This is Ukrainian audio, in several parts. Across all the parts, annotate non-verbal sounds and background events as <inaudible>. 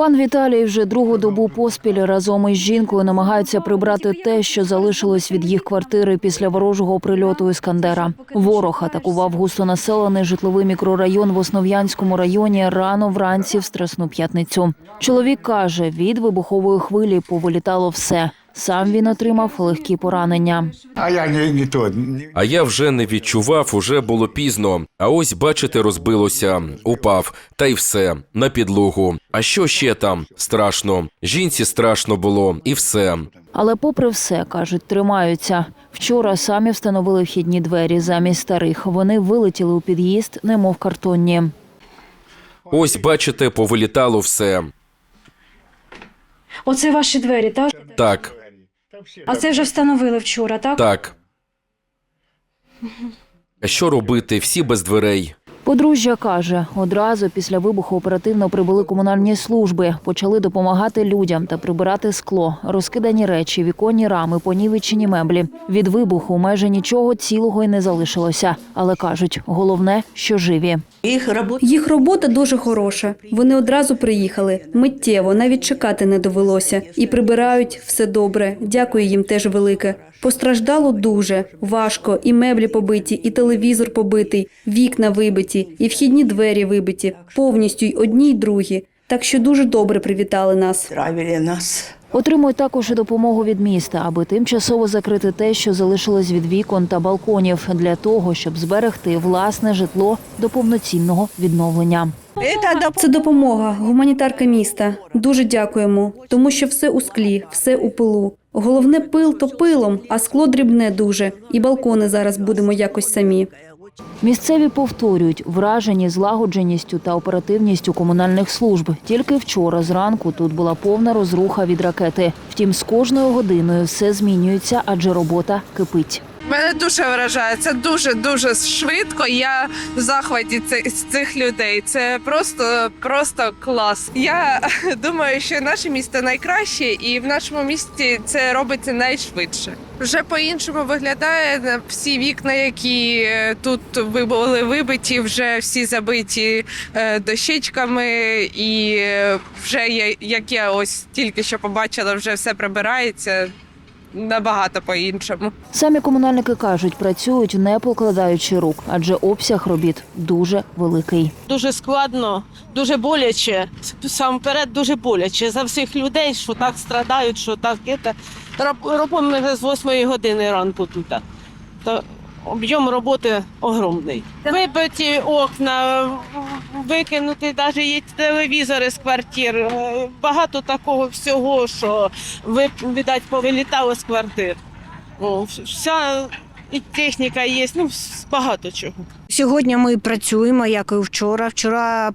Пан Віталій вже другу добу поспіль разом із жінкою намагаються прибрати те, що залишилось від їх квартири після ворожого прильоту Іскандера. Ворог атакував густонаселений житловий мікрорайон в Основ'янському районі рано вранці в Страсну п'ятницю. Чоловік каже, від вибухової хвилі повилітало все. Сам він отримав легкі поранення. А я не, не то. А я вже не відчував, уже було пізно. А ось, бачите, розбилося, упав, та й все на підлогу. А що ще там? Страшно. Жінці страшно було, і все. Але, попри все, кажуть, тримаються. Вчора самі встановили вхідні двері замість старих. Вони вилетіли у під'їзд, немов картонні. Ось, бачите, повилітало все. Оце ваші двері, так? Так, А це вже встановили вчора, так? так. А що робити? Всі без дверей. Подружжя каже, одразу після вибуху оперативно прибули комунальні служби, почали допомагати людям та прибирати скло, розкидані речі, віконні рами, понівечені меблі. Від вибуху майже нічого цілого й не залишилося. Але кажуть, головне, що живі. Їх робота Їх робота дуже хороша. Вони одразу приїхали миттєво, навіть чекати не довелося. І прибирають все добре. Дякую їм теж велике. Постраждало дуже важко, і меблі побиті, і телевізор побитий, вікна вибиті, і вхідні двері вибиті, повністю й одні, й другі. Так що дуже добре привітали нас. травили нас. Отримують також і допомогу від міста, аби тимчасово закрити те, що залишилось від вікон та балконів, для того, щоб зберегти власне житло до повноцінного відновлення. Це допомога, гуманітарка міста. Дуже дякуємо, тому що все у склі, все у пилу. Головне пил то пилом, а скло дрібне дуже. І балкони зараз будемо якось самі. Місцеві повторюють вражені злагодженістю та оперативністю комунальних служб. Тільки вчора зранку тут була повна розруха від ракети. Втім, з кожною годиною все змінюється, адже робота кипить. Мене дуже вражає. Це дуже дуже швидко. Я в захваті з цих людей. Це просто просто клас. Я <laughs> думаю, що наше місто найкраще, і в нашому місті це робиться найшвидше. Вже по-іншому виглядає всі вікна, які е, тут були вибиті, вже всі забиті е, дощечками, і е, вже як я ось тільки що побачила, вже все прибирається набагато по-іншому. Самі комунальники кажуть, працюють не покладаючи рук, адже обсяг робіт дуже великий. дуже складно, дуже боляче. Сам вперед дуже боляче за всіх людей, що так страдають, що так це. Робимо ми з 8 години ранку тут. То об'єм роботи огромний. Вибиті окна, викинути навіть є телевізори з квартир. Е, Багато такого всього, що ви, видать, повилітало з квартир. Вся і техніка є, ну багато чого. Сьогодні ми працюємо, як і вчора. Вчора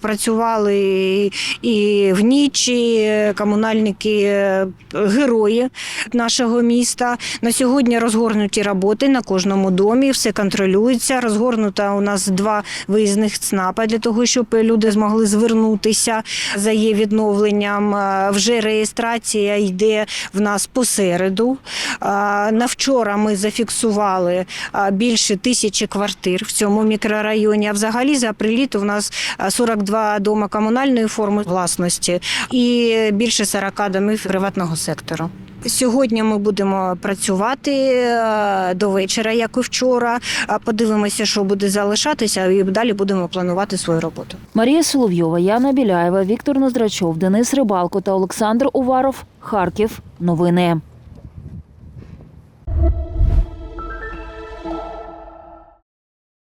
працювали і в ніч, і комунальники е, герої нашого міста. На сьогодні розгорнуті роботи на кожному домі, все контролюється. Розгорнуто у нас два виїзних ЦНАПа для того, щоб люди змогли звернутися за її відновленням. Е, Вже реєстрація йде в нас посереду. Е, На вчора ми зафіксували більше тисячі квартир цьому мікрорайоні. А взагалі за приліт у нас а, 42 дома комунальної форми власності і більше 40 домів приватного сектору. Сьогодні ми будемо працювати е, до вечора, як і вчора. Подивимося, що буде залишатися, і далі будемо планувати свою роботу. Марія Соловйова, Яна Біляєва, Віктор Ноздрачов, Денис Рибалко та Олександр Уваров. Харків. Новини.